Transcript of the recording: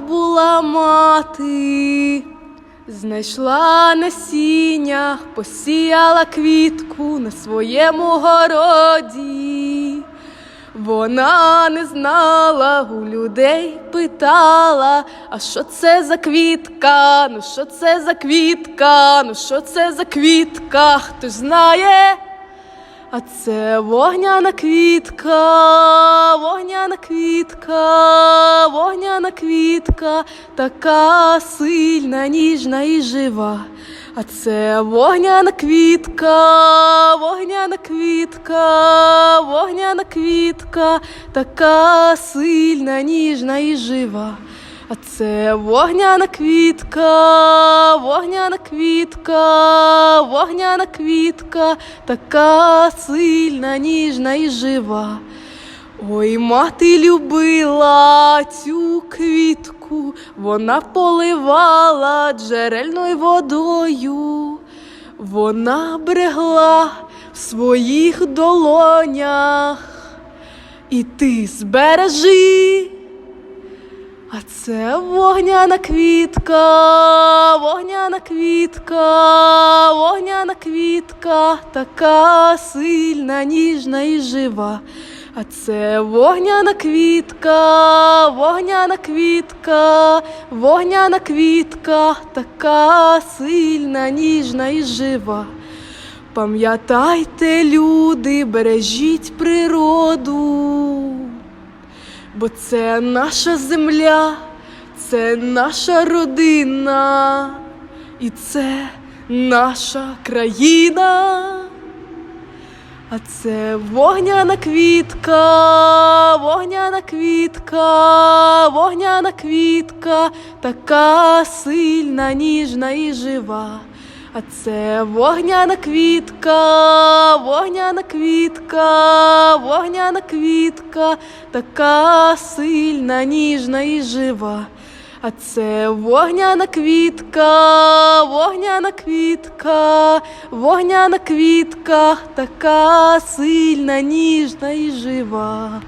Була мати, знайшла насіння, посіяла квітку на своєму городі. Вона не знала, у людей питала, а що це за квітка? Ну що це за квітка? Ну що це за квітка? Хтось знає? А це вогняна квітка, вогняна квітка, вогняна квітка, така сильна, ніжна і жива. А це вогняна квітка, вогняна квітка, вогняна квітка, така сильна, ніжна і жива. А це вогняна квітка, вогняна квітка, вогняна квітка, така сильна, ніжна і жива. Ой, мати любила цю квітку, вона поливала джерельною водою, вона брегла в своїх долонях, і ти збережи. А це вогняна квітка, вогняна квітка, вогняна квітка, така сильна, ніжна і жива. А це вогняна квітка, вогняна квітка, вогняна квітка, така сильна, ніжна і жива. Пам'ятайте, люди, бережіть природу. Бо це наша земля, це наша родина, і це наша країна. А це вогняна квітка, вогняна квітка, вогняна квітка, така сильна, ніжна і жива. А це вогняна квітка, вогняна квітка, вогняна квітка, така сильна, ніжна і жива. А це вогняна квітка, вогняна квітка, вогняна квітка, така сильна, ніжна і жива.